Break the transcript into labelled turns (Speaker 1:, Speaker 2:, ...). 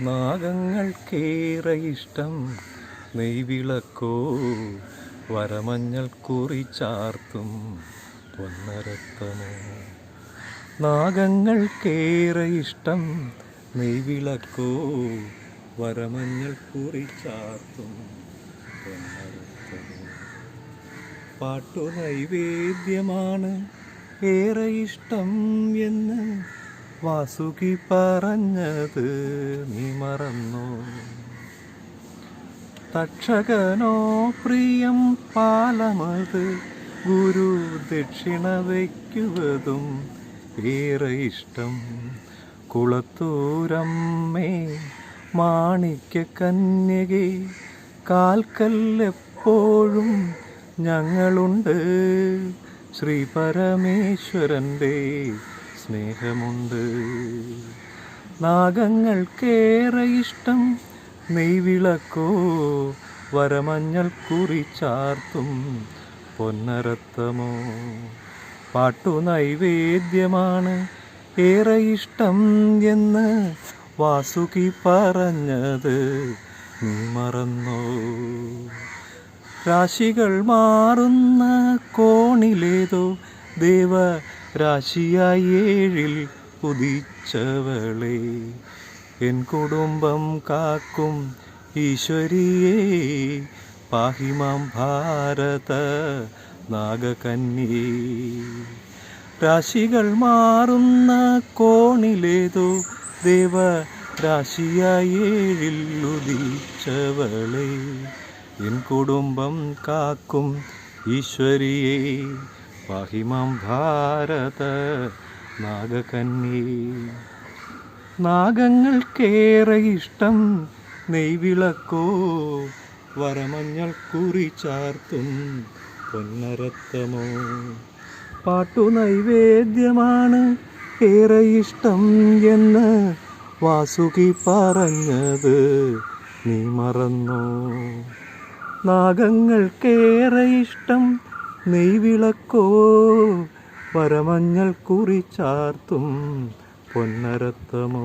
Speaker 1: നാഗങ്ങൾക്കേറെ ഇഷ്ടം നെയ്വിളക്കോ വരമഞ്ഞൾ കുറിച്ചാർത്തും പൊന്നരത്തമോ നാഗങ്ങൾക്കേറെ ഇഷ്ടം നെയ്വിളക്കോ വരമഞ്ഞൾ കുറിച്ചാർത്തും പൊന്നരത്തമോ പാട്ടു നൈവേദ്യമാണ് ഏറെ ഇഷ്ടം എന്ന് വാസുകി പറഞ്ഞത് നീ മറന്നു. തക്ഷകനോ പ്രിയം പാലമത് ഗുരു ദക്ഷിണ വയ്ക്കുവതും ഏറെ ഇഷ്ടം. കുളത്തൂരമ്മേ മാണിക്യ കന്യകെ കാൽക്കല്ലെപ്പോഴും ഞങ്ങളുണ്ട്. ശ്രീ പരമേശ്വരന്റെ സ്നേഹമുണ്ട്. നാഗങ്ങൾക്കേറെ ഇഷ്ടം നെയ്വിളക്കോ വരമഞ്ഞൾ കുറിച്ചാർത്തും പൊന്നരത്തമോ. പാട്ടു നൈവേദ്യമാണ് ഏറെ ഇഷ്ടം എന്ന് വാസുകി പറഞ്ഞത് നീ മറന്നോ. രാശികൾ മാറുന്ന കോണിലേതോ ദേവ രാശിയായി ഏഴിൽ ഉദിച്ചവളെ എൻ കുടുംബം കാക്കും ഈശ്വരിയെ. പാഹിമാം ഭാരത നാഗകന്യേ. രാശികൾ മാറുന്ന കോണിലേതോ ദേവ രാശിയായി ഏഴിൽ ഉദിച്ചവളെ എൻ കുടുംബം കാക്കും ഈശ്വരിയെ. പാഹിമാം ഭാരത നാഗകന്യേ. നാഗങ്ങൾക്കേറെ ഇഷ്ടം നെയ്വിളക്കോ വരമഞ്ഞൾ കുറി ചാർത്തും പൊന്നരത്തമോ. പാട്ടു നൈവേദ്യമാണ് ഏറെ ഇഷ്ടം എന്ന് വാസുകി പറഞ്ഞത് നീ മറന്നോ. നാഗങ്ങൾക്കേറെ ഇഷ്ടം നെയ്വിളക്കോ വരമഞ്ഞൾ കുറിച്ചാർത്തും പൊന്നരത്തമോ?